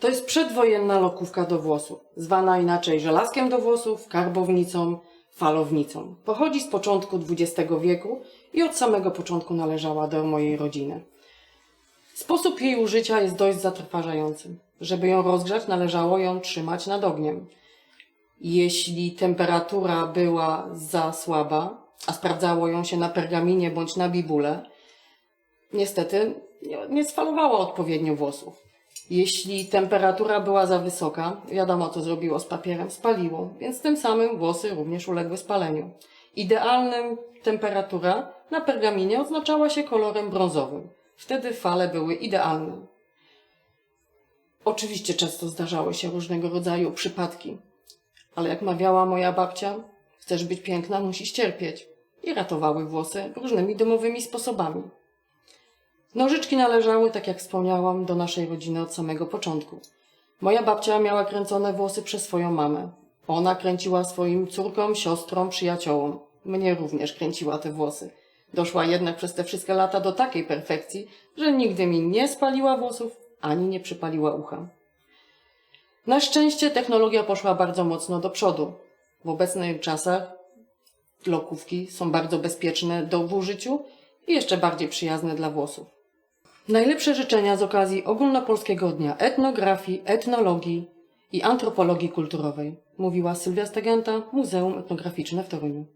To jest przedwojenna lokówka do włosów, zwana inaczej żelazkiem do włosów, karbownicą, falownicą. Pochodzi z początku XX wieku i od samego początku należała do mojej rodziny. Sposób jej użycia jest dość zatrważający. Żeby ją rozgrzać, należało ją trzymać nad ogniem. Jeśli temperatura była za słaba, a sprawdzało ją się na pergaminie bądź na bibule, niestety nie, sfalowało odpowiednio włosów. Jeśli temperatura była za wysoka, wiadomo co zrobiło z papierem, spaliło, więc tym samym włosy również uległy spaleniu. Idealnym temperatura na pergaminie oznaczała się kolorem brązowym. Wtedy fale były idealne. Oczywiście często zdarzały się różnego rodzaju przypadki, ale jak mawiała moja babcia, chcesz być piękna, musisz cierpieć. I ratowały włosy różnymi domowymi sposobami. Nożyczki należały, tak jak wspomniałam, do naszej rodziny od samego początku. Moja babcia miała kręcone włosy przez swoją mamę. Ona kręciła swoim córkom, siostrom, przyjaciołom. Mnie również kręciła te włosy. Doszła jednak przez te wszystkie lata do takiej perfekcji, że nigdy mi nie spaliła włosów, ani nie przypaliła ucha. Na szczęście technologia poszła bardzo mocno do przodu. W obecnych czasach lokówki są bardzo bezpieczne do w użyciu i jeszcze bardziej przyjazne dla włosów. Najlepsze życzenia z okazji Ogólnopolskiego Dnia Etnografii, Etnologii i Antropologii Kulturowej, mówiła Sylwia Stegenta, Muzeum Etnograficzne w Toruniu.